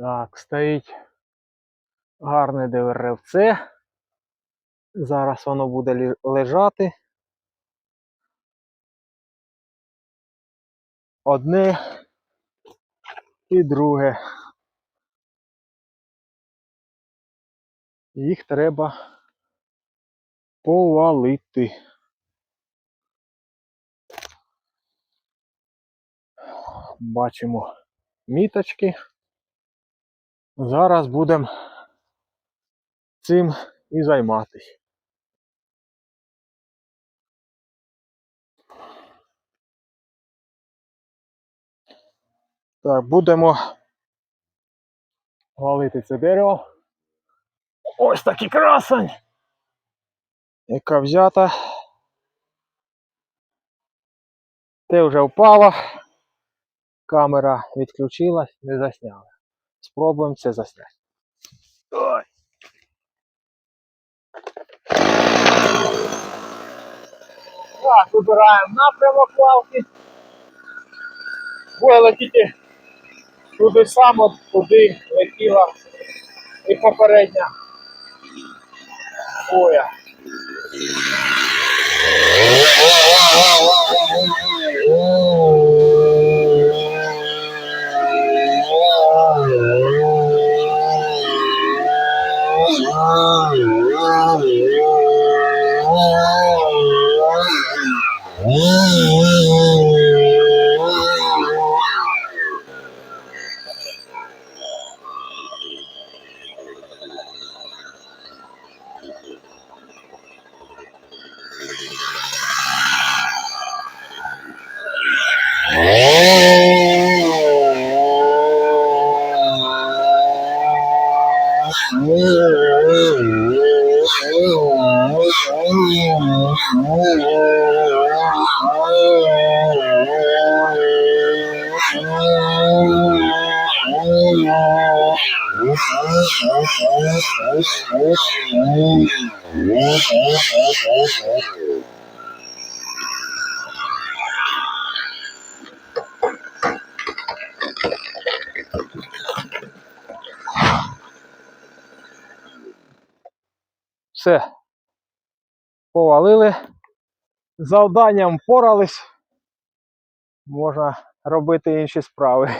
Так, стоїть гарне деревце. Зараз воно буде лежати. Одне і друге. Їх треба повалити. Бачимо міточки. Зараз будемо цим і займатися. Так, будемо валити це дерево. Ось такий красень, яка взята. Те вже впало. Камера відключилась, не засняла. Спробуємо це засняти. Ой. Так, вибираємо напрямок лавки. Буде летіти туди само, куди летіла і попередня боя. Ooh. Все. Повалили. Завданням впорались. Можна робити інші справи.